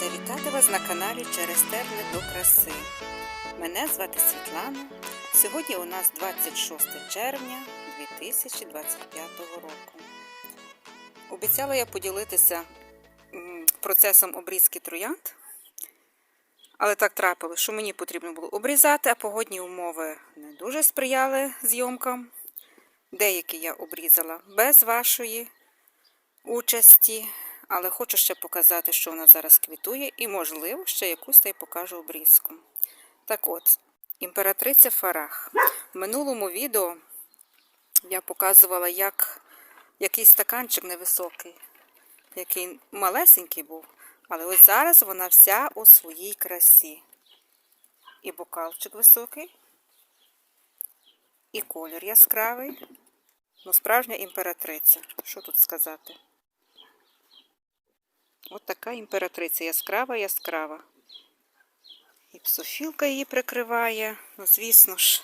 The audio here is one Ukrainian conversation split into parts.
рада вітати вас на каналі Через терни до краси. Мене звати Світлана. Сьогодні у нас 26 червня 2025 року. Обіцяла я поділитися процесом обрізки троянд, але так трапилось, що мені потрібно було обрізати, а погодні умови не дуже сприяли зйомкам. Деякі я обрізала без вашої участі, але хочу ще показати, що вона зараз квітує, і, можливо, ще якусь та й покажу обрізку. Так от, імператриця Фарах. В минулому відео я показувала, як якийсь стаканчик невисокий, який малесенький був, але ось зараз вона вся у своїй красі. І бокалчик високий, і колір яскравий. Ну, справжня імператриця. Що тут сказати? От така імператриця яскрава, яскрава. І псофілка її прикриває. Ну, звісно ж,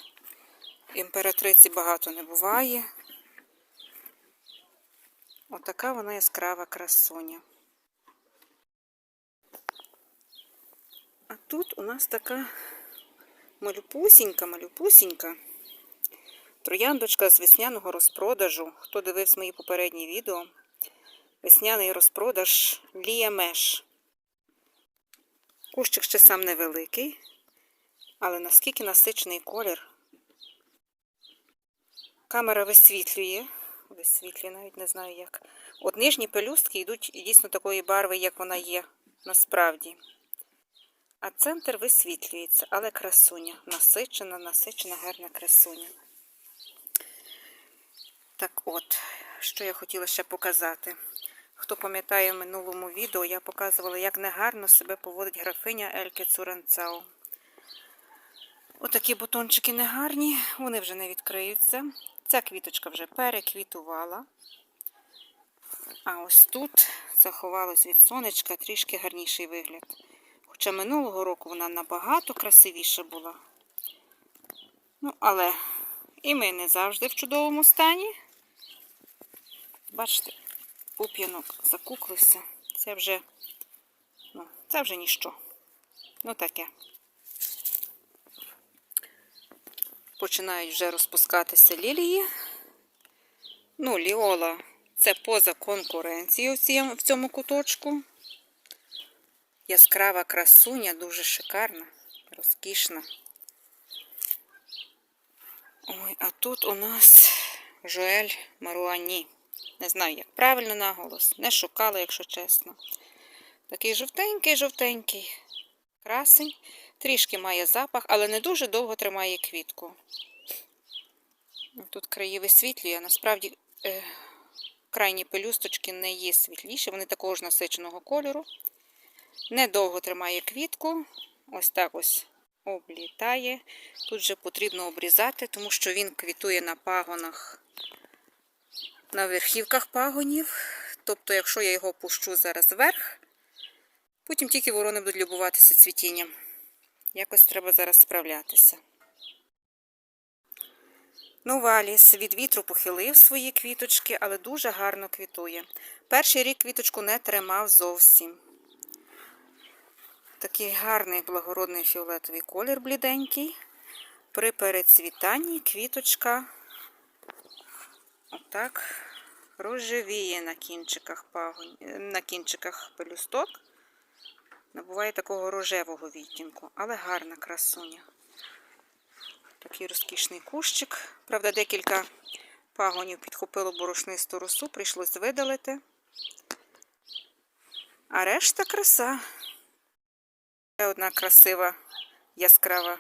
імператриці багато не буває. Отака вона яскрава красуня. А тут у нас така малюпусінька, малюпусінька. Трояндочка з весняного розпродажу. Хто дивився мої попередні відео, весняний розпродаж Лія Меш. Кущик ще сам невеликий, але наскільки насичений колір. Камера висвітлює, висвітлює, навіть не знаю як. От нижні пелюстки йдуть дійсно такої барви, як вона є насправді. А центр висвітлюється, але красуня. Насичена, насичена, гарна красуня. Так от, що я хотіла ще показати. Хто пам'ятає в минулому відео, я показувала, як негарно себе поводить графиня Ельке Цуренцау. Отакі бутончики негарні, вони вже не відкриються. Ця квіточка вже переквітувала. А ось тут заховалось від сонечка трішки гарніший вигляд. Хоча минулого року вона набагато красивіша була. Ну, але і ми не завжди в чудовому стані. Бачите, пуп'янок закуклився. Це вже, ну, це вже ніщо. Ну таке. Починають вже розпускатися лілії. Ну, ліола це поза конкуренцією в цьому куточку. Яскрава красуня, дуже шикарна, розкішна. Ой, а тут у нас Жоель Маруані. Не знаю, як правильно наголос. Не шукала, якщо чесно. Такий жовтенький, жовтенький. Красень. Трішки має запах, але не дуже довго тримає квітку. Тут краї висвітлює. Насправді е, крайні пелюсточки не є світліші, вони такого ж насиченого кольору. Недовго тримає квітку. Ось так ось облітає. Тут же потрібно обрізати, тому що він квітує на пагонах, на верхівках пагонів. Тобто, якщо я його пущу зараз вверх, потім тільки ворони будуть любуватися цвітінням. Якось треба зараз справлятися. Ну, Валіс від вітру похилив свої квіточки, але дуже гарно квітує. Перший рік квіточку не тримав зовсім. Такий гарний благородний фіолетовий колір бліденький. При перецвітанні квіточка отак рожевіє на кінчиках пагонь, на кінчиках пелюсток. Набуває такого рожевого відтінку, але гарна красуня. Такий розкішний кущик. Правда, декілька пагонів підхопило борошнисту росу, прийшлось видалити. А решта краса. Ще одна красива яскрава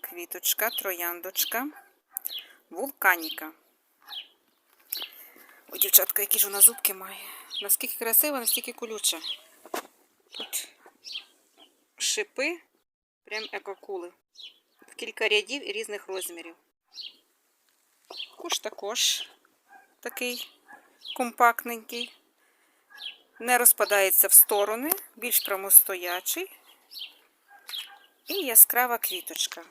квіточка, трояндочка, вулканіка. О, дівчатка, які ж вона зубки має. Наскільки красива, настільки колюча. Тут шипи, прям екокули. В кілька рядів і різних розмірів. Куш також такий компактненький. Не розпадається в сторони, більш прямостоячий. І яскрава квіточка.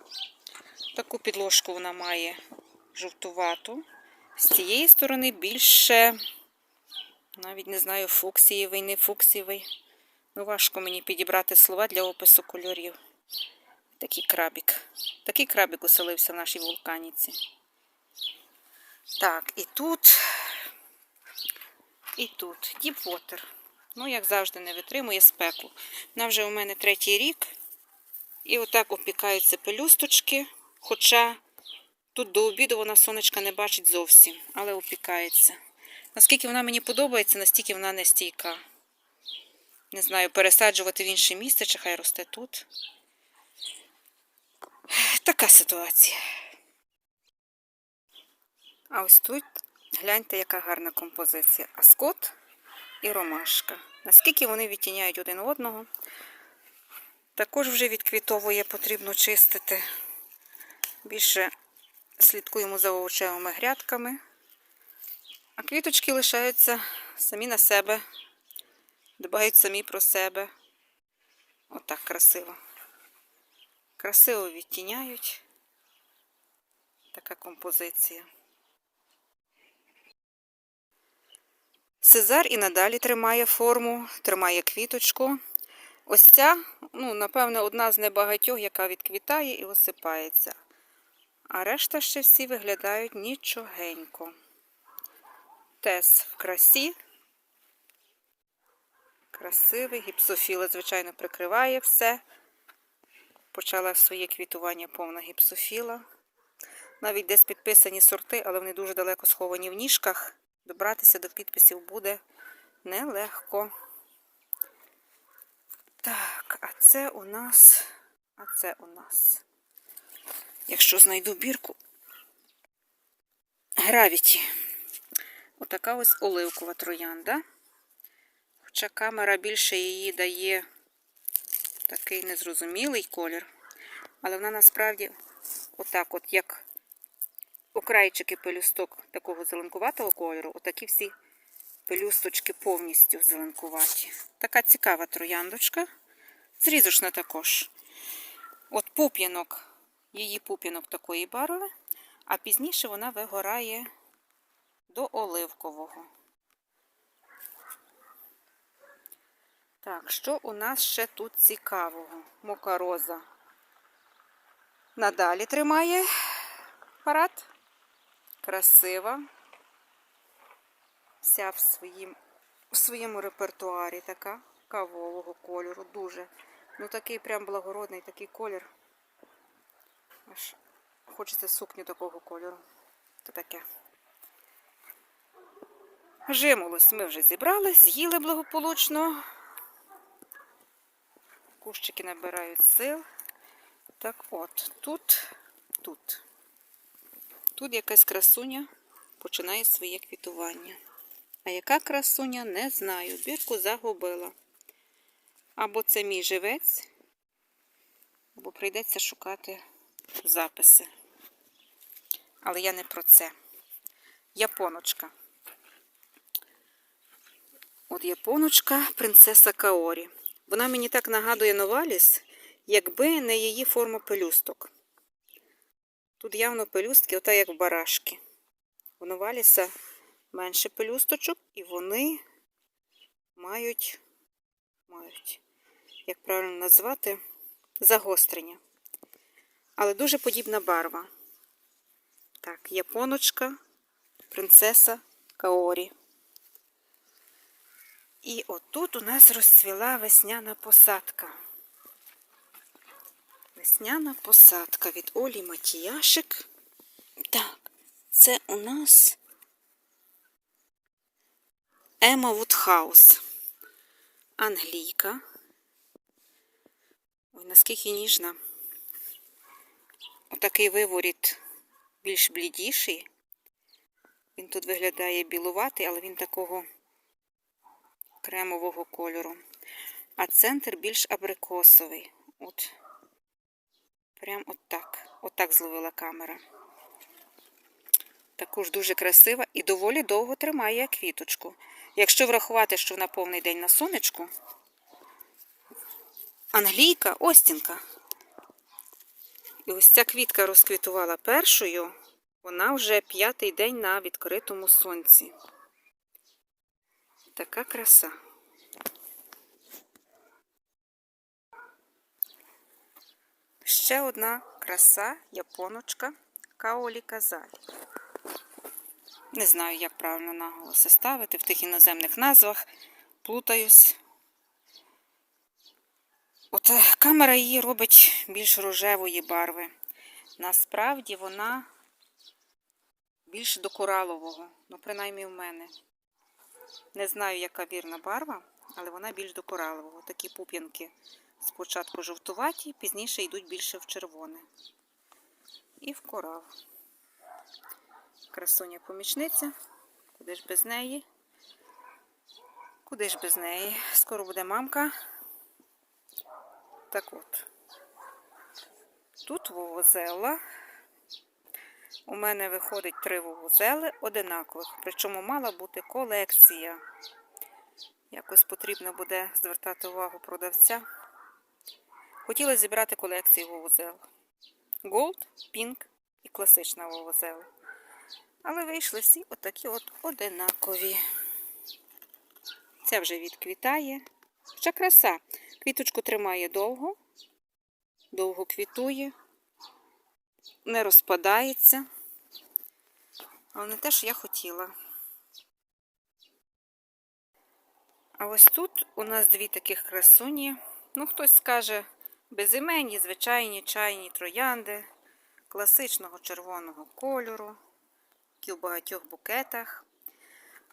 Таку підложку вона має жовтувату. З цієї сторони більше, навіть не знаю, фуксієвий, не фуксієвий. Ну, важко мені підібрати слова для опису кольорів. Такий крабик. Такий крабик оселився в нашій вулканіці. Так, і тут, і тут Діпвотер. Ну, як завжди, не витримує спеку. Вона вже у мене третій рік. І отак опікаються пелюсточки. Хоча тут до обіду вона сонечка не бачить зовсім, але опікається. Наскільки вона мені подобається, настільки вона не стійка. Не знаю, пересаджувати в інше місце, чи хай росте тут. Така ситуація. А ось тут гляньте, яка гарна композиція. Аскот і ромашка. Наскільки вони відтіняють один одного. Також вже відквітовує, потрібно чистити. Більше слідкуємо за овочевими грядками. А квіточки лишаються самі на себе, дбають самі про себе. Отак красиво. Красиво відтіняють. Така композиція. Сезар і надалі тримає форму, тримає квіточку. Ось ця, ну, напевне, одна з небагатьох, яка відквітає і осипається. А решта ще всі виглядають нічогенько. Тес в красі. Красивий, гіпсофіла, звичайно, прикриває все. Почала своє квітування повна гіпсофіла. Навіть десь підписані сорти, але вони дуже далеко сховані в ніжках. Добратися до підписів буде нелегко. Так, а це у нас, а це у нас. Якщо знайду бірку. Гравіті. Отака ось оливкова троянда. Хоча камера більше її дає такий незрозумілий колір. Але вона насправді, отак, от як окрайчики пелюсток такого зеленкуватого кольору, отакі всі пелюсточки повністю зеленкуваті. Така цікава трояндочка. Зрізочна також. От пуп'янок, її пуп'янок такої барви, а пізніше вона вигорає до оливкового. Так, що у нас ще тут цікавого? Мокароза надалі тримає парад. Красива. Вся в, своїм, в своєму репертуарі така кавового кольору. Дуже. Ну такий прям благородний такий колір. Аж хочеться сукню такого кольору. То таке. Жимолось ми вже зібрали, з'їли благополучно. Кущики набирають сил. Так от, тут, тут. Тут якась красуня починає своє квітування. А яка красуня, не знаю. Бірку загубила. Або це мій живець, або прийдеться шукати записи. Але я не про це. Японочка. От японочка принцеса Каорі. Вона мені так нагадує Новаліс, якби не її форма пелюсток. Тут явно пелюстки, ота як в барашки. У Новаліса менше пелюсточок, і вони мають, мають, як правильно назвати, загострення. Але дуже подібна барва. Так, японочка, принцеса Каорі. І отут у нас розцвіла весняна посадка. Весняна посадка від Олі Матіяшик. Так, це у нас Ема Вудхаус. Англійка. Ой, наскільки ніжна. Отакий виворіт більш блідіший. Він тут виглядає білуватий, але він такого кремового кольору. А центр більш абрикосовий. От. Прям от так. От так зловила камера. Також дуже красива і доволі довго тримає квіточку. Якщо врахувати, що вона повний день на сонечку, англійка, остінка. І ось ця квітка розквітувала першою, вона вже п'ятий день на відкритому сонці. Така краса. Ще одна краса японочка Каолі Казалі. Не знаю, як правильно наголоси ставити в тих іноземних назвах. Плутаюсь. От е, камера її робить більш рожевої барви. Насправді вона більш до коралового, ну, принаймні в мене. Не знаю, яка вірна барва, але вона більш до коралового. Такі пуп'янки спочатку жовтуваті, пізніше йдуть більше в червоне. І в корал. Красуня помічниця. Куди ж без неї? Куди ж без неї? Скоро буде мамка. Так от. Тут вовозела. У мене виходить три вовозели одинакових, причому мала бути колекція. Якось потрібно буде звертати увагу продавця. Хотіла зібрати колекцію вовозел. Gold, Pink і класична вовозела. Але вийшли всі отакі от одинакові. Це вже відквітає. Ще краса. Квіточку тримає довго, довго квітує, не розпадається. Але не те, що я хотіла. А ось тут у нас дві таких красуні. Ну, хтось скаже, безіменні, звичайні чайні троянди, класичного червоного кольору, які в багатьох букетах.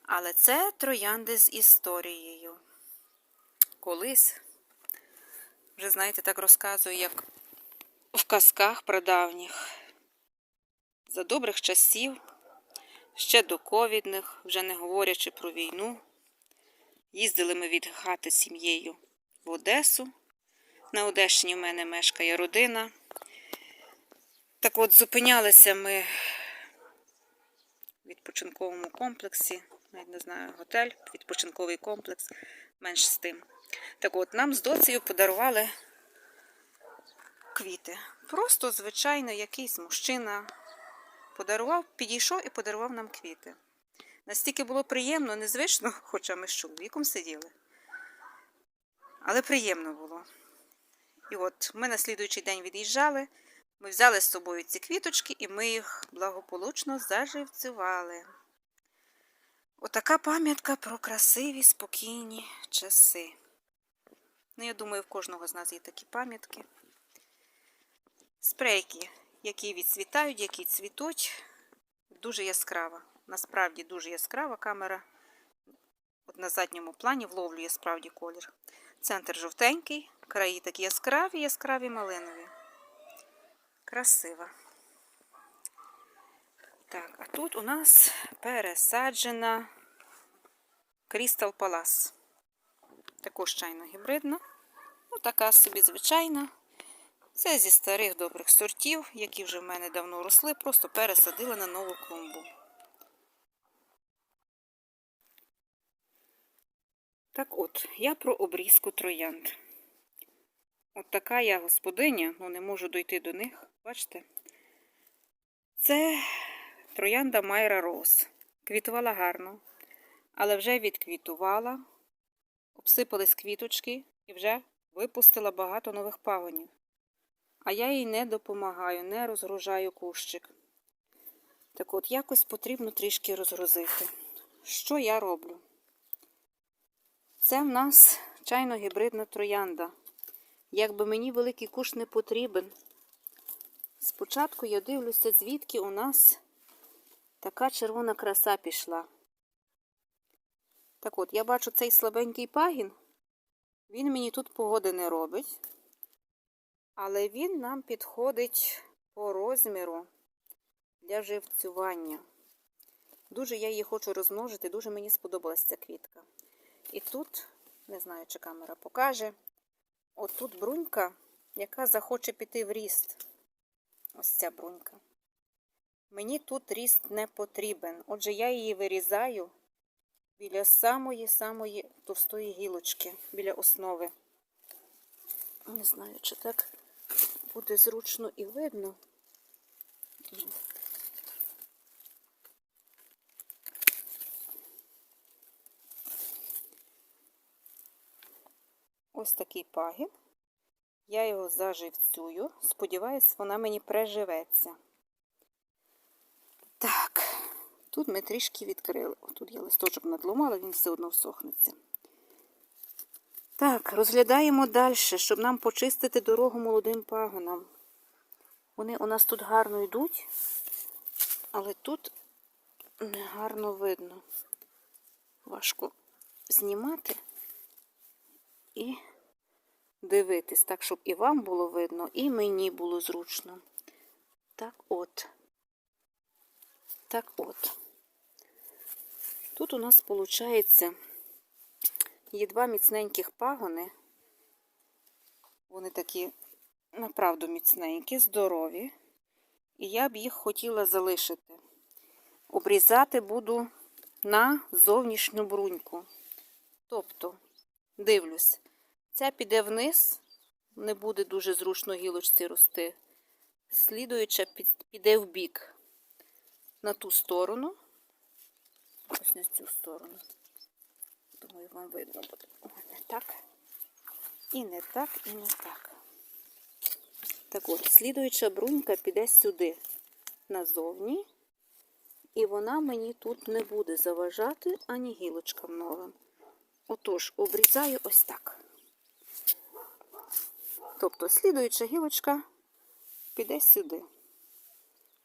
Але це троянди з історією. Колись, вже, знаєте, так розказую, як в казках прадавніх. За добрих часів, ще до ковідних, вже не говорячи про війну, їздили ми від хати сім'єю в Одесу. На Одещині в мене мешкає родина. Так от зупинялися ми в відпочинковому комплексі, навіть не знаю, готель, відпочинковий комплекс, менш з тим. Так от, нам з доцею подарували квіти. Просто, звичайно, якийсь мужчина подарував, підійшов і подарував нам квіти. Настільки було приємно, незвично, хоча ми з чоловіком сиділи. Але приємно було. І от ми на слідуючий день від'їжджали, ми взяли з собою ці квіточки і ми їх благополучно заживцювали. Отака пам'ятка про красиві, спокійні часи. Ну, я думаю, в кожного з нас є такі пам'ятки. Спрейки, які відцвітають, які цвітуть. Дуже яскрава. Насправді дуже яскрава камера. От на задньому плані вловлює справді колір. Центр жовтенький, краї такі яскраві, яскраві малинові. Красива. Так, а тут у нас пересаджена Crystal Palace. Також чайно гібридна. Ну, така собі звичайна. Це зі старих добрих сортів, які вже в мене давно росли, просто пересадила на нову клумбу. Так от, я про обрізку троянд. От така я господиня, ну не можу дойти до них. Бачите? Це троянда Майра Роуз. Квітувала гарно, але вже відквітувала, обсипались квіточки і вже випустила багато нових пагонів. А я їй не допомагаю, не розгружаю кущик. Так от, якось потрібно трішки розгрузити. Що я роблю? Це в нас чайно-гібридна троянда. Якби мені великий куш не потрібен. Спочатку я дивлюся, звідки у нас така червона краса пішла. Так от, я бачу цей слабенький пагін, він мені тут погоди не робить, але він нам підходить по розміру для живцювання. Дуже я її хочу розмножити, дуже мені сподобалася ця квітка. І тут, не знаю, чи камера покаже, отут брунька, яка захоче піти в ріст. Ось ця брунька. Мені тут ріст не потрібен. Отже, я її вирізаю біля самої-самої товстої гілочки, біля основи. Не знаю, чи так буде зручно і видно. Ось такий пагін. Я його заживцюю. Сподіваюсь, вона мені приживеться. Так, тут ми трішки відкрили. Тут я листочок надломала, він все одно всохнеться. Так, розглядаємо далі, щоб нам почистити дорогу молодим пагонам. Вони у нас тут гарно йдуть, але тут не гарно видно. Важко знімати і дивитись, так, щоб і вам було видно, і мені було зручно. Так от. Так от. Тут у нас виходить є два міцненьких пагони. Вони такі, направду, міцненькі, здорові. І я б їх хотіла залишити. Обрізати буду на зовнішню бруньку. Тобто, дивлюсь, ця піде вниз, не буде дуже зручно гілочці рости. Слідуюча піде в бік на ту сторону. Ось на цю сторону. Думаю, вам видно буде. О, не так. І не так, і не так. Так от, слідуюча брунька піде сюди, назовні. І вона мені тут не буде заважати ані гілочкам новим. Отож, обрізаю ось так. Тобто, слідуюча гілочка піде сюди.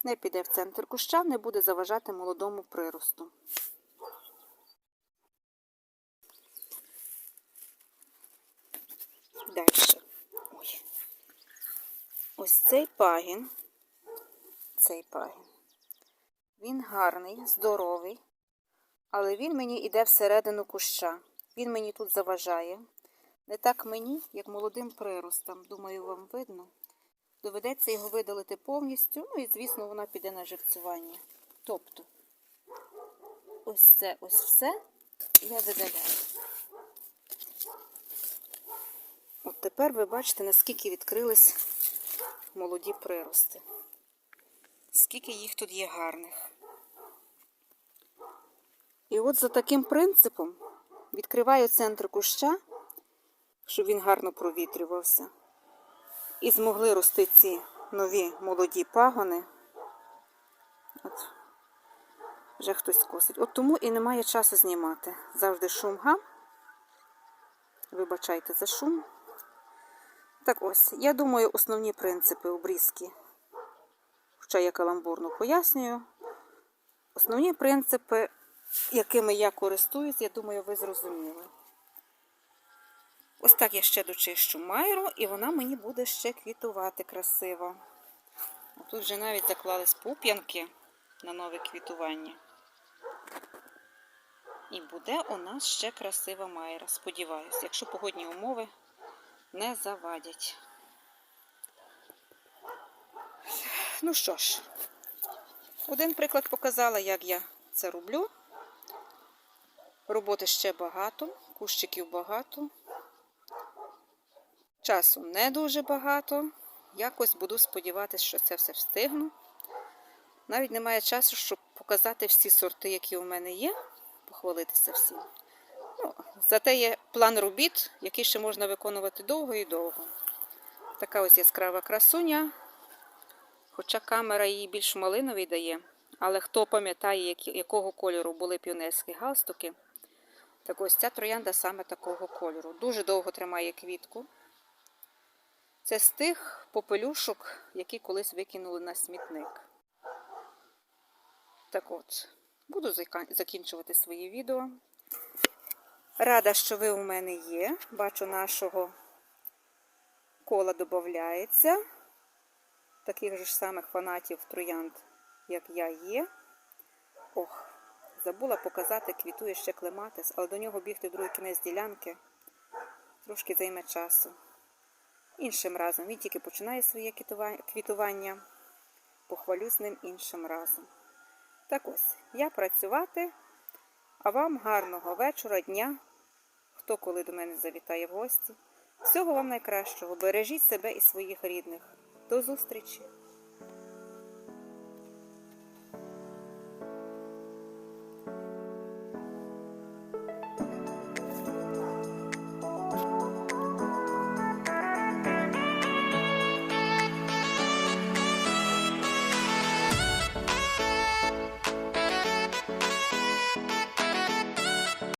Не піде в центр куща, не буде заважати молодому приросту. Далі. Ой. Ось цей пагін. Цей пагін. Він гарний, здоровий, але він мені йде всередину куща. Він мені тут заважає. Не так мені, як молодим приростам. Думаю, вам видно. Доведеться його видалити повністю, ну і, звісно, вона піде на живцювання. Тобто, ось це ось все я видаляю. От тепер ви бачите, наскільки відкрились молоді прирости. Скільки їх тут є гарних. І от за таким принципом відкриваю центр куща, щоб він гарно провітрювався. І змогли рости ці нові молоді пагони. От. Вже хтось косить. От тому і немає часу знімати. Завжди шум гам. Вибачайте за шум. Так ось, я думаю, основні принципи обрізки, хоча я каламбурно пояснюю. Основні принципи, якими я користуюсь, я думаю, ви зрозуміли. Ось так я ще дочищу майру, і вона мені буде ще квітувати красиво. Тут вже навіть заклались пуп'янки на нове квітування. І буде у нас ще красива майра. Сподіваюсь, якщо погодні умови не завадять. Ну що ж, один приклад показала, як я це роблю. Роботи ще багато, кущиків багато. Часу не дуже багато. Якось буду сподіватися, що це все встигну. Навіть немає часу, щоб показати всі сорти, які у мене є, похвалитися всім. Зате є план робіт, який ще можна виконувати довго і довго. Така ось яскрава красуня. Хоча камера її більш малиновий дає. Але хто пам'ятає, якого кольору були піонерські галстуки, так ось ця троянда саме такого кольору. Дуже довго тримає квітку. Це з тих попелюшок, які колись викинули на смітник. Так от, буду закінчувати своє відео. Рада, що ви у мене є. Бачу, нашого кола додається. Таких же ж самих фанатів троянд, як я є. Ох, забула показати, квітує ще клематис, але до нього бігти в другий кінець ділянки трошки займе часу. Іншим разом він тільки починає своє квітува- квітування. Похвалюсь ним іншим разом. Так ось, я працювати, а вам гарного вечора, дня, хто коли до мене завітає в гості. Всього вам найкращого. Бережіть себе і своїх рідних. До зустрічі!